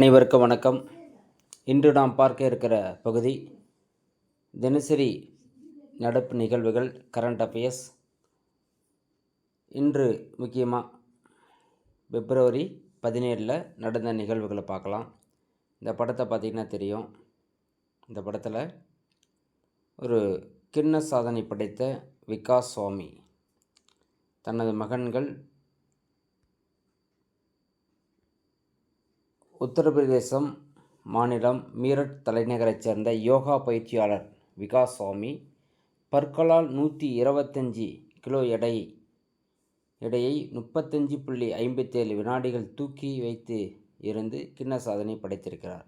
அனைவருக்கும் வணக்கம். இன்று நாம் பார்க்க இருக்கிற பகுதி தினசரி நடப்பு நிகழ்வுகள் கரண்ட் அஃபேர்ஸ் இன்று முக்கியமாக பிப்ரவரி பதினேழில் நடந்த நிகழ்வுகளை பார்க்கலாம். இந்த படத்தை பார்த்திங்கன்னா தெரியும். இந்த படத்தில் ஒரு கிண்ண சாதனை படைத்த விகாஸ் சுவாமி தனது மகன்கள் உத்தரப்பிரதேசம் மாநிலம் மீரட் தலைநகரைச் சேர்ந்த யோகா பயிற்சியாளர் விகாஸ் சுவாமி பற்களால் நூற்றி இருபத்தஞ்சி கிலோ எடை எடையை முப்பத்தஞ்சு புள்ளி ஐம்பத்தேழு வினாடிகள் தூக்கி வைத்து இருந்து கிண்ண சாதனை படைத்திருக்கிறார்.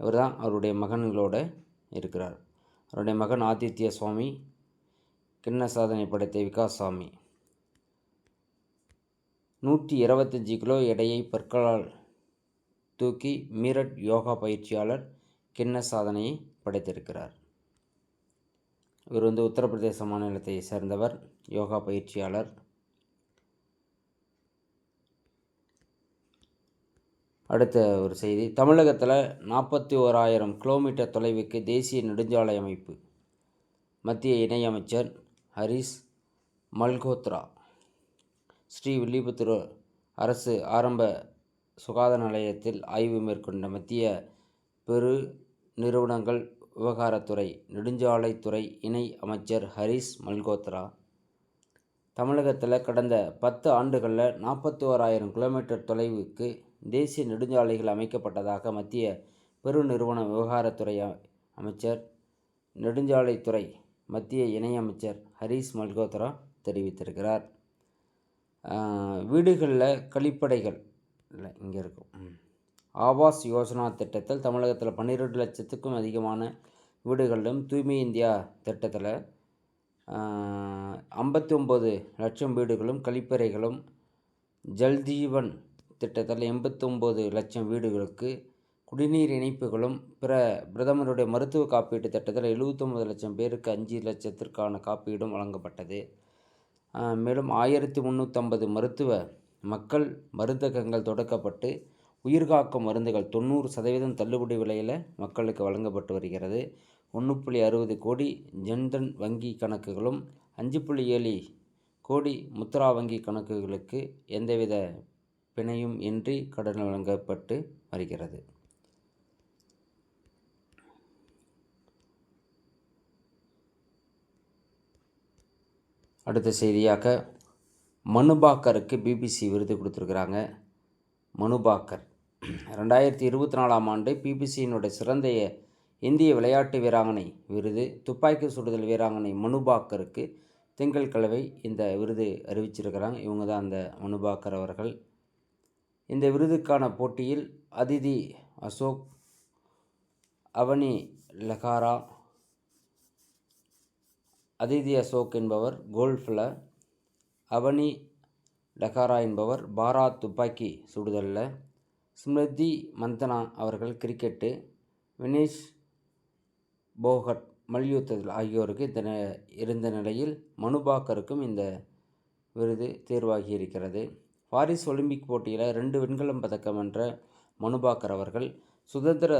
இவர் தான் அவருடைய மகன்களோடு இருக்கிறார். அவருடைய மகன் ஆதித்ய சுவாமி கிண்ண சாதனை படைத்த விகாஸ் சுவாமி நூற்றி இருபத்தஞ்சி கிலோ எடையை பற்களால் தூக்கி மீரட் யோகா பயிற்சியாளர் கிண்ண சாதனையை படைத்திருக்கிறார். இவர் வந்து உத்தரப்பிரதேச மாநிலத்தை சேர்ந்தவர் யோகா பயிற்சியாளர். அடுத்த ஒரு செய்தி. தமிழகத்தில் நாற்பத்தி ஓராயிரம் கிலோமீட்டர் தொலைவுக்கு தேசிய நெடுஞ்சாலை அமைப்பு. மத்திய இணையமைச்சர் ஹரிஸ் மல்கோத்ரா. ஸ்ரீ வில்லிபுத்தூர் அரசு ஆரம்ப சுகாதார நிலையத்தில் ஆய்வு மேற்கொண்ட மத்திய பெரு நிறுவனங்கள் விவகாரத்துறை நெடுஞ்சாலைத்துறை இணை அமைச்சர் ஹரிஸ் மல்கோத்ரா தமிழகத்தில் கடந்த பத்து ஆண்டுகளில் நாற்பத்தி ஓராயிரம் கிலோமீட்டர் தொலைவுக்கு தேசிய நெடுஞ்சாலைகள் அமைக்கப்பட்டதாக மத்திய பெருநிறுவன விவகாரத்துறை அமைச்சர் நெடுஞ்சாலைத்துறை மத்திய இணையமைச்சர் ஹரீஸ் மல்கோத்ரா தெரிவித்திருக்கிறார். வீடுகளில் கழிப்படைகள் இல்லை இங்கே இருக்கும். ஆவாஸ் யோஜனா திட்டத்தில் தமிழகத்தில் பன்னிரெண்டு லட்சத்துக்கும் அதிகமான வீடுகளிலும் தூய்மை இந்தியா திட்டத்தில் ஐம்பத்தி ஒம்பது லட்சம் வீடுகளும் கழிப்பறைகளும் ஜல்ஜீவன் திட்டத்தில் எண்பத்தொம்போது லட்சம் வீடுகளுக்கு குடிநீர் இணைப்புகளும் பிற பிரதமருடைய மருத்துவ காப்பீட்டு திட்டத்தில் எழுபத்தொம்பது லட்சம் பேருக்கு அஞ்சு லட்சத்திற்கான காப்பீடும் வழங்கப்பட்டது. மேலும் ஆயிரத்தி முந்நூற்றம்பது மருத்துவ மக்கள் மருந்தகங்கள் தொடக்கப்பட்டு உயிர்காக்கும் மருந்துகள் தொண்ணூறு சதவீதம் தள்ளுபடி விலையில் மக்களுக்கு வழங்கப்பட்டு வருகிறது. ஒன்று புள்ளி அறுபது கோடி ஜன்தன் வங்கி கணக்குகளும் அஞ்சு புள்ளி ஏழு கோடி முத்ரா வங்கி கணக்குகளுக்கு எந்தவித பிணையும் இன்றி கடன் வழங்கப்பட்டு வருகிறது. அடுத்த செய்தியாக மனுபாக்கருக்கு பிபிசி விருது கொடுத்துருக்குறாங்க. மனுபாக்கர் ரெண்டாயிரத்தி இருபத்தி நாலாம் ஆண்டு பிபிசியினுடைய சிறந்த இந்திய விளையாட்டு வீராங்கனை விருது துப்பாக்கி சுடுதல் வீராங்கனை மனுபாக்கருக்கு திங்கள் இந்த விருது அறிவிச்சிருக்கிறாங்க. இவங்க தான் அந்த மனுபாக்கர் அவர்கள். இந்த விருதுக்கான போட்டியில் அதிதி அசோக் அவனி லகாரா அதிதி அசோக் என்பவர் கோல்ஃபில் அவனி டகாரா என்பவர் பாரா துப்பாக்கி சுடுதலில். ஸ்மிருதி மந்தனா அவர்கள் கிரிக்கெட்டு. வினேஷ் போகட் மல்யுத்தத்தில் ஆகியோருக்கு இந்த இருந்த நிலையில் மனுபாக்கருக்கும் இந்த விருது தேர்வாகி இருக்கிறது பாரிஸ் ஒலிம்பிக் போட்டியில் ரெண்டு வெண்கலம் பதக்கம் என்ற மனுபாக்கர் அவர்கள் சுதந்திர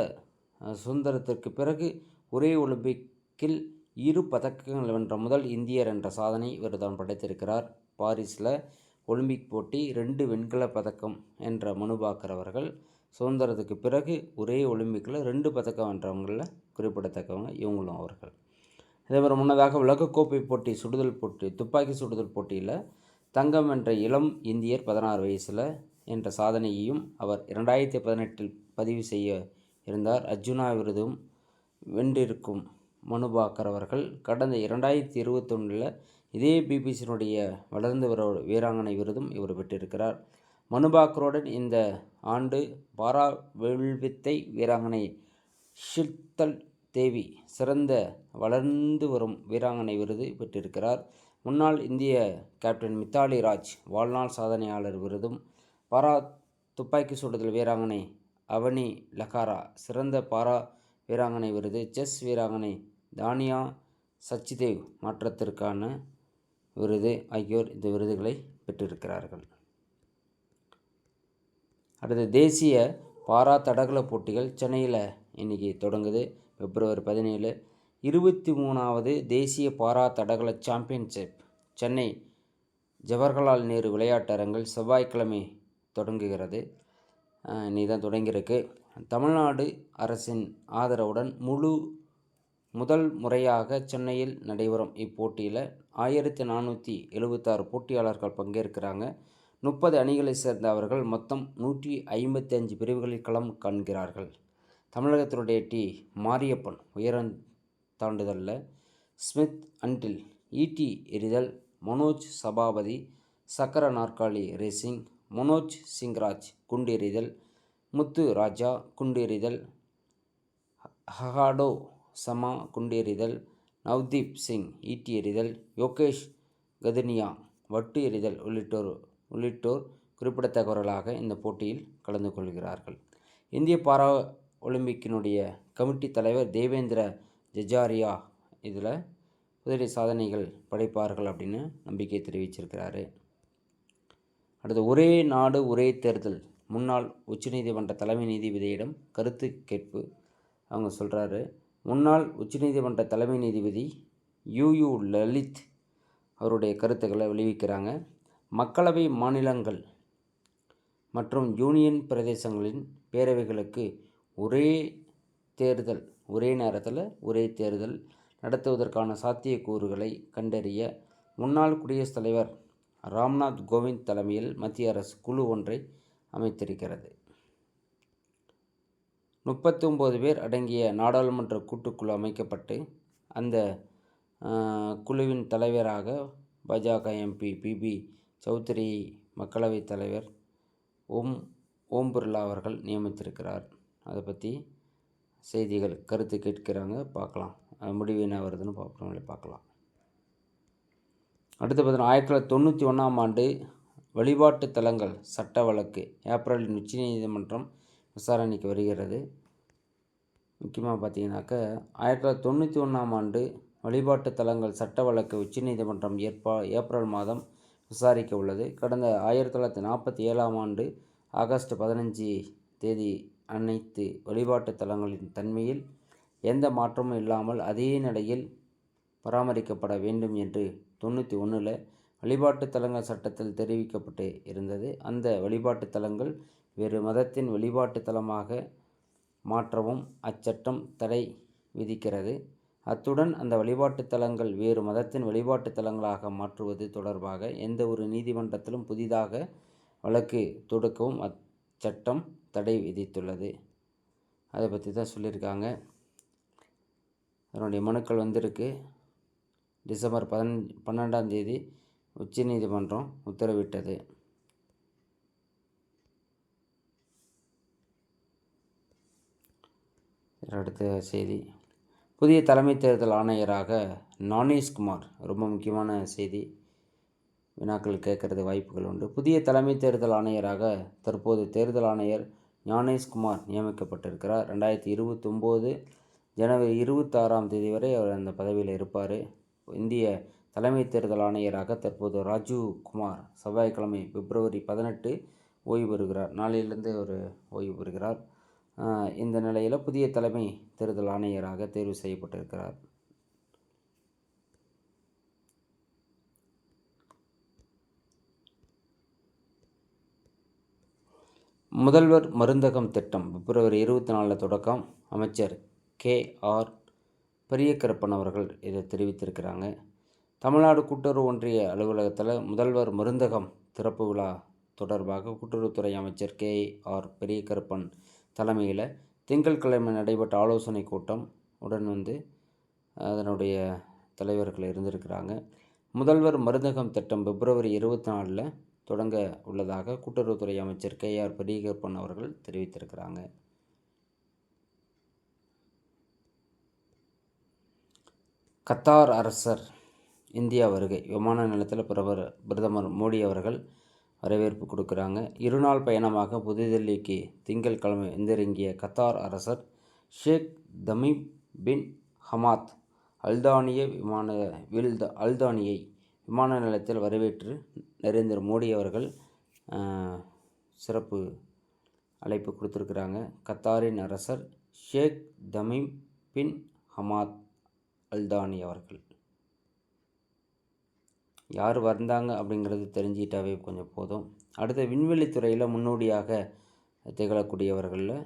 சுதந்திரத்திற்கு பிறகு ஒரே ஒலிம்பிக்கில் இரு பதக்கங்கள் வென்ற முதல் இந்தியர் என்ற சாதனை இவர் தான் படைத்திருக்கிறார். பாரிஸில் ஒலிம்பிக் போட்டி ரெண்டு வெண்கல பதக்கம் என்ற மனுபாக்கர் அவர்கள். சுதந்திரத்துக்கு பிறகு ஒரே ஒலிம்பிக்கில் ரெண்டு பதக்கம் வென்றவங்களில் குறிப்பிடத்தக்கவங்க இவங்களும் அவர்கள். இதேமாதிரி முன்னதாக உலகக்கோப்பை போட்டி சுடுதல் போட்டி துப்பாக்கி சுடுதல் போட்டியில் தங்கம் என்ற இளம் இந்தியர் பதினாறு வயசில் என்ற சாதனையையும் அவர் இரண்டாயிரத்தி பதினெட்டில் பதிவு செய்ய இருந்தார். அர்ஜுனா விருதும் வென்றிருக்கும் மனுபாக்கர் அவர்கள் கடந்த இரண்டாயிரத்தி இருபத்தொன்னில் இதே பிபிசியினுடைய வளர்ந்து வர வீராங்கனை விருதும் இவர் பெற்றிருக்கிறார். மனுபாக்கருடன் இந்த ஆண்டு பாரா வில்வித்தை வீராங்கனை ஷித்தல் தேவி சிறந்த வளர்ந்து வரும் வீராங்கனை விருது பெற்றிருக்கிறார். முன்னாள் இந்திய கேப்டன் மித்தாலி ராஜ் வாழ்நாள் சாதனையாளர் விருதும் பாரா துப்பாக்கி சுடுதல் வீராங்கனை அவனி லகாரா சிறந்த பாரா வீராங்கனை விருது செஸ் வீராங்கனை தானியா சச்சிதேவ் மாற்றத்திற்கான விருது ஆகியோர் இந்த விருதுகளை பெற்றிருக்கிறார்கள். அடுத்து தேசிய பாரா தடகள போட்டிகள் சென்னையில் இன்றைக்கி தொடங்குது. பிப்ரவரி பதினேழு இருபத்தி மூணாவது தேசிய பாரா தடகள சாம்பியன்ஷிப் சென்னை ஜவஹர்லால் நேரு விளையாட்டரங்கில் செவ்வாய்க்கிழமை தொடங்குகிறது. இன்னைக்கு தான் தொடங்கியிருக்கு. தமிழ்நாடு அரசின் ஆதரவுடன் முழு முதல் முறையாக சென்னையில் நடைபெறும் இப்போட்டியில் ஆயிரத்தி நானூற்றி எழுபத்தாறு போட்டியாளர்கள் பங்கேற்கிறாங்க. முப்பது அணிகளை சேர்ந்த அவர்கள் மொத்தம் நூற்றி ஐம்பத்தி அஞ்சு பிரிவுகளில் களம் காண்கிறார்கள். தமிழகத்தினுடைய டி. மாரியப்பன் உயரம் தாண்டுதலில். ஸ்மித் அன்டில் ஈட்டி எறிதல் மனோஜ் சபாபதி சக்கர நாற்காலி ரேசிங் மனோஜ் சிங்ராஜ் குண்டு எறிதல் முத்து ராஜா குண்டு எறிதல் ஹகாடோ சமா குண்டு எறிதல் நவ்தீப் சிங் ஈட்டி எறிதல் யோகேஷ் கதுனியா வட்டு எறிதல் உள்ளிட்டோர் உள்ளிட்டோர் குறிப்பிடத்தக்கவர்களாக இந்த போட்டியில் கலந்து கொள்கிறார்கள். இந்திய பாரா ஒலிம்பிக்கினுடைய கமிட்டி தலைவர் தேவேந்திர ஜஜாரியா இதில் புதிய சாதனைகள் படைப்பார்கள் அப்படின்னு நம்பிக்கை தெரிவிச்சிருக்கிறாரு. அடுத்து ஒரே நாடு ஒரே தேர்தல். முன்னாள் உச்சநீதிமன்ற தலைமை நீதிபதியிடம் கருத்து கேட்பு. அவங்க சொல்கிறாரு முன்னாள் உச்சநீதிமன்ற தலைமை நீதிபதி யூ லலித் அவருடைய கருத்துக்களை விளைவிக்கிறாங்க மக்களவை மாநிலங்கள் மற்றும் யூனியன் பிரதேசங்களின் பேரவைகளுக்கு ஒரே தேர்தல் ஒரே நேரத்தில் ஒரே தேர்தல் நடத்துவதற்கான சாத்தியக்கூறுகளை கண்டறிய முன்னாள் குடியரசுத் தலைவர் ராம்நாத் கோவிந்த் தலைமையில் மத்திய அரசு குழு ஒன்றை அமைத்திருக்கிறது. முப்பத்தி ஒம்பது பேர் அடங்கிய நாடாளுமன்ற கூட்டுக்குழு அமைக்கப்பட்டு அந்த குழுவின் தலைவராக பாஜக எம்பி பிபி சௌத்ரி மக்களவைத் தலைவர் ஓம் ஓம் பிர்லா அவர்கள் நியமித்திருக்கிறார். அதை பற்றி செய்திகள் கருத்து கேட்கிறாங்க பார்க்கலாம். முடிவு என்ன வருதுன்னு பார்க்குறவங்களே பார்க்கலாம். அடுத்து பார்த்தீங்கன்னா ஆயிரத்தி தொள்ளாயிரத்தி தொண்ணூற்றி ஒன்றாம் ஆண்டு வழிபாட்டு தலங்கள் சட்ட வழக்கு ஏப்ரலில் உச்சநீதிமன்றம் விசாரணைக்கு வருகிறது. முக்கியமாக பார்த்தீங்கன்னாக்க ஆயிரத்தி தொள்ளாயிரத்தி தொண்ணூற்றி ஒன்றாம் ஆண்டு வழிபாட்டு தலங்கள் சட்ட வழக்கு உச்சநீதிமன்றம் ஏற்பா ஏப்ரல் மாதம் விசாரிக்க உள்ளது. கடந்த ஆயிரத்தி தொள்ளாயிரத்தி நாற்பத்தி ஏழாம் ஆண்டு ஆகஸ்ட் பதினஞ்சு தேதி அனைத்து வழிபாட்டு தலங்களின் தன்மையில் எந்த மாற்றமும் இல்லாமல் அதே நிலையில் பராமரிக்கப்பட வேண்டும் என்று தொண்ணூற்றி ஒன்றில் வழிபாட்டு தலங்கள் சட்டத்தில் தெரிவிக்கப்பட்டு இருந்தது. அந்த வழிபாட்டு தலங்கள் வேறு மதத்தின் வழிபாட்டு தலமாக மாற்றவும் அச்சட்டம் தடை விதிக்கிறது. அத்துடன் அந்த வழிபாட்டு தலங்கள் வேறு மதத்தின் வழிபாட்டு தலங்களாக மாற்றுவது தொடர்பாக எந்த ஒரு நீதிமன்றத்திலும் புதிதாக வழக்கு தொடுக்கவும் அச்சட்டம் தடை விதித்துள்ளது. அதை பற்றி தான் சொல்லியிருக்காங்க. அதனுடைய மனுக்கள் வந்திருக்கு. டிசம்பர் பதினஞ்சு பன்னெண்டாம் தேதி உச்சநீதிமன்றம் உத்தரவிட்டது. அடுத்த செய்தி. புதிய தலைமை தேர்தல் ஆணையராக நானேஷ்குமார். ரொம்ப முக்கியமான செய்தி. வினாக்கள் கேட்கறது வாய்ப்புகள் உண்டு. புதிய தலைமை தேர்தல் ஆணையராக தற்போது தேர்தல் ஆணையர் ஞானேஷ்குமார் நியமிக்கப்பட்டிருக்கிறார். ரெண்டாயிரத்தி இருபத்தொம்போது ஜனவரி இருபத்தாறாம் தேதி வரை அவர் அந்த பதவியில் இருப்பார். இந்திய தலைமை தேர்தல் ஆணையராக தற்போது ராஜீவ் குமார் செவ்வாய்க்கிழமை பிப்ரவரி பதினெட்டு ஓய்வு பெறுகிறார். நாளையிலிருந்து அவர் ஓய்வு பெறுகிறார். இந்த நிலையில் புதிய தலைமை தேர்தல் ஆணையராக தேர்வு செய்யப்பட்டிருக்கிறார். முதல்வர் மருந்தகம் திட்டம் பிப்ரவரி இருபத்தி நாலில் தொடக்கம். அமைச்சர் கே. ஆர். பெரியக்கரப்பன் அவர்கள் இதை தெரிவித்திருக்கிறாங்க. தமிழ்நாடு கூட்டுறவு ஒன்றிய அலுவலகத்தில் முதல்வர் மருந்தகம் திறப்பு விழா தொடர்பாக கூட்டுறவுத்துறை அமைச்சர் கே. ஆர். பெரியகருப்பன் தலைமையில் திங்கட்கிழமை நடைபெற்ற ஆலோசனை கூட்டம் உடன் வந்து அதனுடைய தலைவர்கள் இருந்திருக்கிறாங்க. முதல்வர் மருந்தகம் திட்டம் பிப்ரவரி இருபத்தி நாலில் தொடங்க உள்ளதாக கூட்டுறவுத்துறை அமைச்சர் கே ஆர் பெரியகப்பன் அவர்கள் தெரிவித்திருக்கிறாங்க. கத்தார் அரசர் இந்தியா வருகை. விமான நிலையத்தில் பிரபர் பிரதமர் மோடி அவர்கள் வரவேற்பு கொடுக்குறாங்க. இருநாள் பயணமாக புதுதில்லிக்கு திங்கட்கிழமை வந்திறங்கிய கத்தார் அரசர் ஷேக் தமீம் பின் ஹமாத் அல்தானிய விமான வில் அல்தானியை விமான நிலையத்தில் வரவேற்று நரேந்திர மோடி அவர்கள் சிறப்பு அழைப்பு கொடுத்துருக்குறாங்க. கத்தாரின் அரசர் Sheikh Tamim bin Hamad Al Thani அவர்கள். யார் வந்தாங்க அப்படிங்கிறது தெரிஞ்சுக்கிட்டாவே கொஞ்சம் போதும். அடுத்த விண்வெளி துறையில் முன்னோடியாக திகழக்கூடியவர்களில்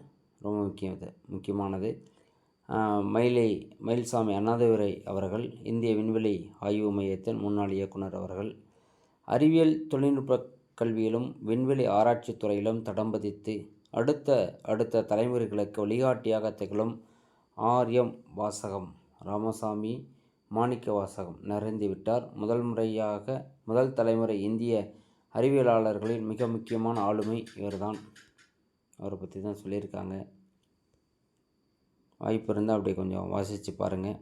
ரொம்ப முக்கியம் இது முக்கியமானது. மயிலை மயில்சாமி அண்ணாதுரை அவர்கள் இந்திய விண்வெளி ஆய்வு மையத்தின் முன்னாள் இயக்குனர் அவர்கள். அறிவியல் தொழில்நுட்ப கல்வியிலும் விண்வெளி ஆராய்ச்சி துறையிலும் தடம் பதித்து அடுத்த அடுத்த தலைமுறைகளுக்கு வழிகாட்டியாக திகழும் ஆர்யம் வாசகம் ராமசாமி மாணிக்க வாசகம் நிறைந்துவிட்டார். முதல் முறையாக முதல் தலைமுறை இந்திய அறிவியலாளர்களின் மிக முக்கியமான ஆளுமை இவர்தான். அவரை பற்றி தான் சொல்லியிருக்காங்க. வாய்ப்பு இருந்தால் அப்படியே கொஞ்சம் வாசித்து பாருங்கள்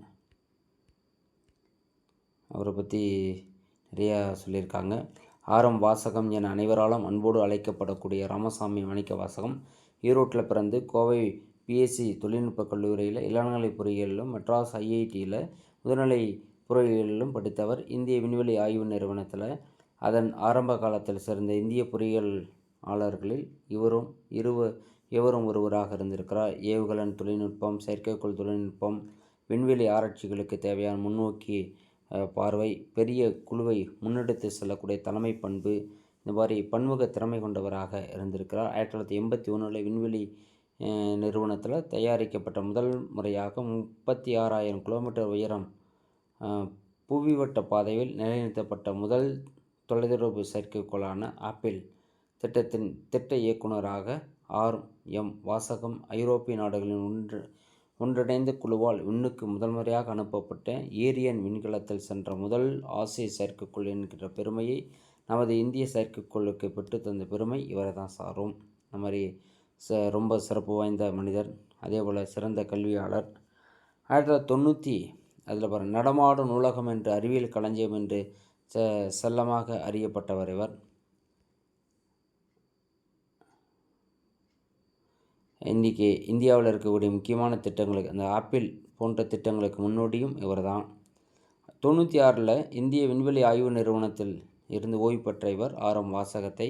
அவரை பற்றி நிறையா சொல்லியிருக்காங்க. ஆரம் வாசகம் என அனைவராலும் அன்போடு அழைக்கப்படக்கூடிய ராமசாமி மணிக்க வாசகம் ஈரோட்டில் பிறந்து கோவை பிஎஸ்சி தொழில்நுட்ப கல்லூரியில் இளநிலை பொறியியலிலும் மெட்ராஸ் ஐஐடியில் முதுநிலை பொறியியலிலும் படித்தவர். இந்திய விண்வெளி ஆய்வு நிறுவனத்தில் அதன் ஆரம்ப காலத்தில் சேர்ந்த இந்திய பொறியியலாளர்களில் இவரும் இருவ இவரும் ஒருவராக இருந்திருக்கிறார். ஏவுகலன் தொழில்நுட்பம் செயற்கைக்கோள் தொழில்நுட்பம் விண்வெளி ஆராய்ச்சிகளுக்கு தேவையான முன்னோக்கி பார்வை பெரிய குழுவை முன்னெடுத்து செல்லக்கூடிய தலைமை பண்பு இந்த மாதிரி பன்முக திறமை கொண்டவராக இருந்திருக்கிறார். ஆயிரத்தி தொள்ளாயிரத்தி எண்பத்தி ஒன்றில் விண்வெளி நிறுவனத்தில் தயாரிக்கப்பட்ட முதல் முறையாக முப்பத்தி ஆறாயிரம் கிலோமீட்டர் உயரம் புவிவட்ட பாதையில் நிலைநிறுத்தப்பட்ட முதல் தொலைதொடர்பு செயற்கைக்கோளான ஆப்பிள் திட்டத்தின் திட்ட இயக்குநராக ஆர். எம். வாசகம் ஐரோப்பிய நாடுகளின் ஒன்று ஒன்றிணைந்த குழுவால் விண்ணுக்கு முதல் முறையாக அனுப்பப்பட்ட ஏரியன் விண்கலத்தில் சென்ற முதல் ஆசிய செயற்கைக்கோள் என்கிற பெருமையை நமது இந்திய செயற்கைக்கோளுக்கு பெற்று தந்த பெருமை இவரை தான் சாரும். இந்த மாதிரி ச ரொம்ப சிறப்பு வாய்ந்த மனிதர் அதே போல் சிறந்த கல்வியாளர். ஆயிரத்தி தொள்ளாயிரத்தி தொண்ணூற்றி அதில் பாரு நடமாடும் நூலகம் என்று அறிவியல் களஞ்சியம் என்று செ செல்லமாக அறியப்பட்டவர் இவர். இன்றைக்கி இந்தியாவில் இருக்கக்கூடிய முக்கியமான திட்டங்களுக்கு அந்த ஆப்பிள் போன்ற திட்டங்களுக்கு முன்னோடியும் இவர் தான் தொண்ணூற்றி ஆறில் இந்திய விண்வெளி ஆய்வு நிறுவனத்தில் இருந்து ஓய்வு பெற்ற இவர் ஆரம் வாசகத்தை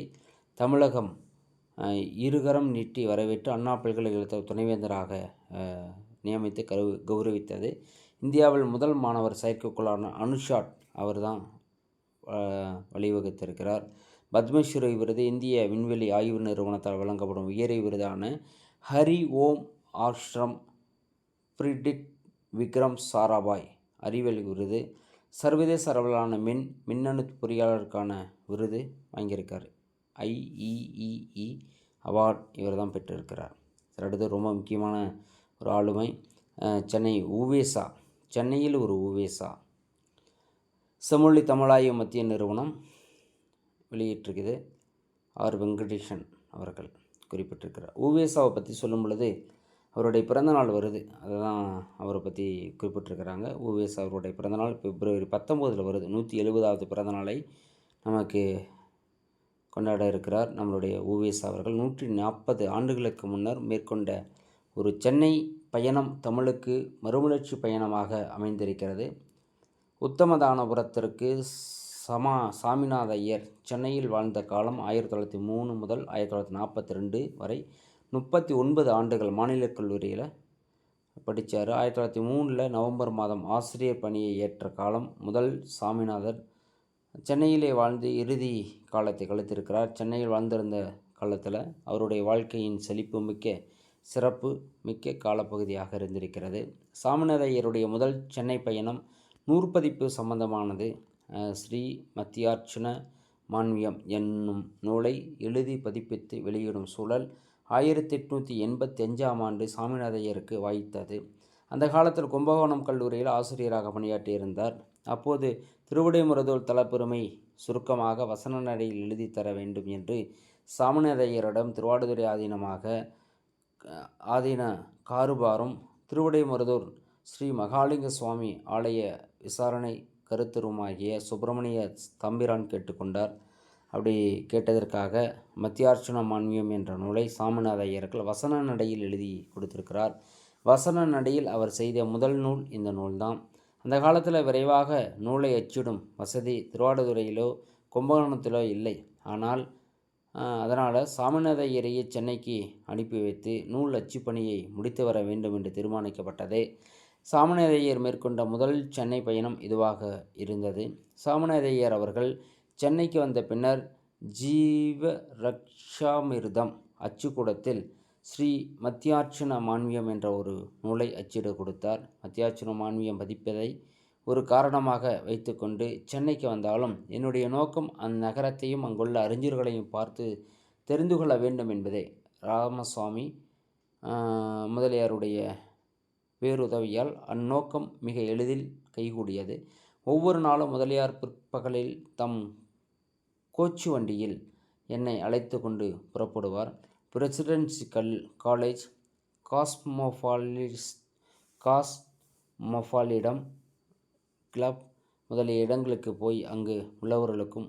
தமிழகம் இருகரம் நீட்டி வரவேற்று அண்ணா பல்கலைக்கழக துணைவேந்தராக நியமித்து கரு கௌரவித்தது. இந்தியாவில் முதல் மாணவர் செயற்கைக்கோளான அனுஷாட் அவர் தான் வழிவகுத்திருக்கிறார். பத்மஸ்ரீ விருது இந்திய விண்வெளி ஆய்வு நிறுவனத்தால் வழங்கப்படும் உயரிய விருதான ஹரி ஓம் ஆஷ்ரம் ஃப்ரிடிக் விக்ரம் சாராபாய் அறிவியல் விருது. சர்வதேச அளவிலான மின் மின்னணு பொறியாளருக்கான விருது வாங்கியிருக்கார். ஐஇஇஇ அவார்ட் இவர் தான் பெற்றிருக்கிறார். அடுத்து ரொம்ப முக்கியமான ஒரு ஆளுமை சென்னை ஊவேசா சென்னையில் ஒரு ஊவேசா செம்மொழி தமிழாய்வு மத்திய நிறுவனம் வெளியிட்டிருக்குது. ஆர். வெங்கடேஷன் அவர்கள் குறிப்பிட்டிருக்கிறார். ஊவேசாவை பற்றி சொல்லும் பொழுது அவருடைய பிறந்தநாள் வருது. அதுதான் அவரை பற்றி குறிப்பிட்டிருக்கிறாங்க. ஊவேசா அவருடைய பிறந்தநாள் பிப்ரவரி பத்தொம்போதில் வருது. நூற்றி எழுபதாவது பிறந்தநாளை நமக்கு கொண்டாட இருக்கிறார். நம்மளுடைய ஓவிஎஸ் அவர்கள் நூற்றி நாற்பது ஆண்டுகளுக்கு முன்னர் மேற்கொண்ட ஒரு சென்னை பயணம் தமிழுக்கு மறுமலர்ச்சி பயணமாக அமைந்திருக்கிறது. உத்தமதானபுரத்திற்கு சமா சாமிநாத ஐயர் சென்னையில் வாழ்ந்த காலம் ஆயிரத்தி தொள்ளாயிரத்தி மூணு முதல் ஆயிரத்தி தொள்ளாயிரத்தி நாற்பத்தி ரெண்டு வரை முப்பத்தி ஒன்பது ஆண்டுகள் மாநில கல்லூரியில் படித்தார் ஆயிரத்தி தொள்ளாயிரத்தி மூணில் நவம்பர் மாதம் ஆசிரியர் பணியை ஏற்ற காலம் முதல் சாமிநாதர் சென்னையிலே வாழ்ந்து இறுதி காலத்தை கழித்திருக்கிறார். சென்னையில் வாழ்ந்திருந்த காலத்தில் அவருடைய வாழ்க்கையின் செழிப்பு மிக்க சிறப்பு மிக்க காலப்பகுதியாக இருந்திருக்கிறது. சாமிநாத ஐயருடைய முதல் சென்னை பயணம் நூற்பதிப்பு சம்பந்தமானது. ஸ்ரீ மத்தியார்ச்சன மான்வியம் என்னும் நூலை எழுதி பதிப்பித்து வெளியிடும் சூழல் ஆயிரத்தி எட்நூற்றி எண்பத்தி அஞ்சாம் ஆண்டு சாமிநாதையருக்கு வாய்த்தது. அந்த காலத்தில் கும்பகோணம் கல்லூரியில் ஆசிரியராக பணியாற்றியிருந்தார். அப்போது திருவிடைமுறதோல் தலப்பெருமை சுருக்கமாக வசன நடையில் எழுதி தர வேண்டும் என்று சாமிநாதையரிடம் திருவாடுதுறை ஆதீனமாக ஆதீன காருபாரும் திருவிடைமுறதூர் ஸ்ரீ மகாலிங்க சுவாமி ஆலய விசாரணை கருத்தருமாகிய சுப்பிரமணிய தம்பிரான் கேட்டுக்கொண்டார். அப்படி கேட்டதற்காக மத்தியார்ச்சன மான்மியம் என்ற நூலை சாமிநாத ஐயர்கள் வசன நடையில் எழுதி கொடுத்திருக்கிறார். வசன நடையில் அவர் செய்த முதல் நூல் இந்த நூல்தான். அந்த காலத்தில் விரைவாக நூலை அச்சிடும் வசதி திருவாடுதுறையிலோ கும்பகோணத்திலோ இல்லை. ஆனால் அதனால் சாமிநாத ஐயரையே சென்னைக்கு அனுப்பி வைத்து நூல் அச்சு பணியை முடித்து வர வேண்டும் என்று தீர்மானிக்கப்பட்டது. சாமநாதையர் மேற்கொண்ட முதல் சென்னை பயணம் இதுவாக இருந்தது. சாமநாதையர் அவர்கள் சென்னைக்கு வந்த பின்னர் ஜீவ ரக்ஷாமிர்தம் அச்சுக்கூடத்தில் ஸ்ரீ மத்தியார்ச்சன மான்மியம் என்ற ஒரு நூலை அச்சிட கொடுத்தார். மத்தியார்ச்சன மான்மியம் பதிப்பதை ஒரு காரணமாக வைத்துக்கொண்டு சென்னைக்கு வந்தாலும் என்னுடைய நோக்கம் அந்நகரத்தையும் அங்குள்ள அறிஞர்களையும் பார்த்து தெரிந்து கொள்ள வேண்டும் என்பதே. ராமசுவாமி முதலியாருடைய பேருதவியால் அந்நோக்கம் மிக எளிதில் கைகூடியது. ஒவ்வொரு நாளும் முதலியார் பிற்பகலில் தம் கோச்சு வண்டியில் என்னை அழைத்து கொண்டு புறப்படுவார். பிரசிடென்சி கல் காலேஜ் காஸ்மோபாலிஸ் காஸ்மோபாலிடம் கிளப் முதலிய இடங்களுக்கு போய் அங்கு உள்ளவர்களுக்கும்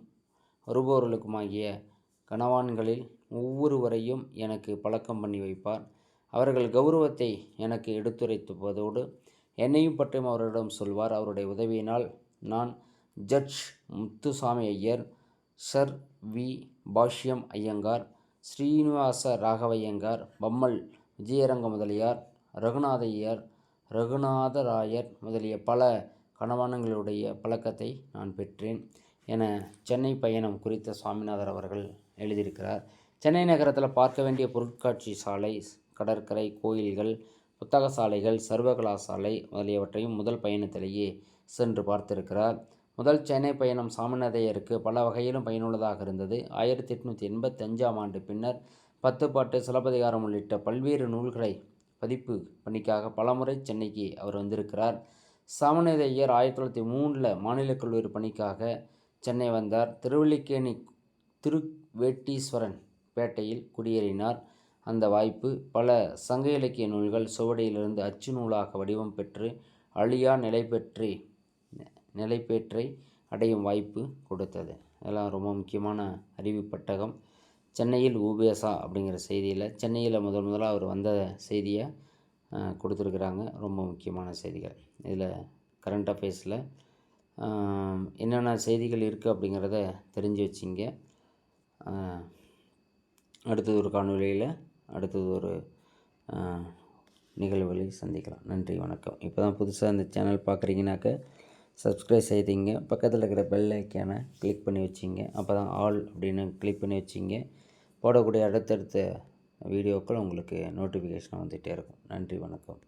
வருபவர்களுக்கும் ஆகிய கணவான்களில் ஒவ்வொருவரையும் எனக்கு பழக்கம் பண்ணி வைப்பார். அவர்கள் கௌரவத்தை எனக்கு எடுத்துரைத்துவதோடு என்னையும் பற்றியும் அவரிடம் சொல்வார். அவருடைய உதவியினால் நான் judge Muthuswami Iyer Sir V Bhashyam Iyengar Srinivasa Raghavaiyangar Pammal Vijayaranga Mudaliar Raghunathaiyar Raghunatharayar முதலிய பல கணவானங்களுடைய பழக்கத்தை நான் பெற்றேன் என சென்னை பயணம் குறித்த சுவாமிநாதர் அவர்கள் எழுதியிருக்கிறார். சென்னை நகரத்தில் பார்க்க வேண்டிய பொருட்காட்சி சாலை கடற்கரை கோயில்கள் புத்தக சாலைகள் சர்வகலா சாலை முதலியவற்றையும் முதல் பயணத்திலேயே சென்று பார்த்திருக்கிறார். முதல் சென்னை பயணம் சாமிநாதையருக்கு பல வகையிலும் பயனுள்ளதாக இருந்தது. ஆயிரத்தி எட்நூற்றி எண்பத்தஞ்சாம் ஆண்டு பின்னர் பத்துப்பாட்டு சிலப்பதிகாரம் உள்ளிட்ட பல்வேறு நூல்களை பதிப்பு பணிக்காக பலமுறை சென்னைக்கு அவர் வந்திருக்கிறார். சாமிநாத ஆயிரத்தி தொள்ளாயிரத்தி மூணில் மாநிலக் கல்லூரி பணிக்காக சென்னை வந்தார். திருவல்லிக்கேணி திருவேட்டீஸ்வரன் பேட்டையில் குடியேறினார். அந்த வாய்ப்பு பல சங்க இலக்கிய நூல்கள் சுவடியிலிருந்து அச்சு நூலாக வடிவம் பெற்று அழியா நிலை பெற்று நிலைப்பேற்றை அடையும் வாய்ப்பு கொடுத்தது. இதெல்லாம் ரொம்ப முக்கியமான அறிவு பட்டகம். சென்னையில் ஊபேசா அப்படிங்கிற செய்தியில் சென்னையில் முதல் முதலாக அவர் வந்த செய்தியை கொடுத்துருக்குறாங்க. ரொம்ப முக்கியமான செய்திகள். இதில் கரண்ட் அஃபேர்ஸில் என்னென்ன செய்திகள் இருக்குது அப்படிங்கிறத தெரிஞ்சு வச்சிங்க. அடுத்தது ஒரு காணொலியில் அடுத்தது ஒரு நிகழ்வுகளை சந்திக்கலாம். நன்றி வணக்கம். இப்போ தான் புதுசாக இந்த சேனல் பார்க்குறீங்கனாக்க சப்ஸ்கிரைப் செய்திங்க. பக்கத்தில் இருக்கிற பெல் ஐக்கானை கிளிக் பண்ணி வச்சிங்க. அப்போ தான் ஆல் அப்படின்னு கிளிக் பண்ணி வச்சிங்க. போடக்கூடிய அடுத்தடுத்த வீடியோக்கள் உங்களுக்கு நோட்டிஃபிகேஷன் வந்துகிட்டே இருக்கும். நன்றி வணக்கம்.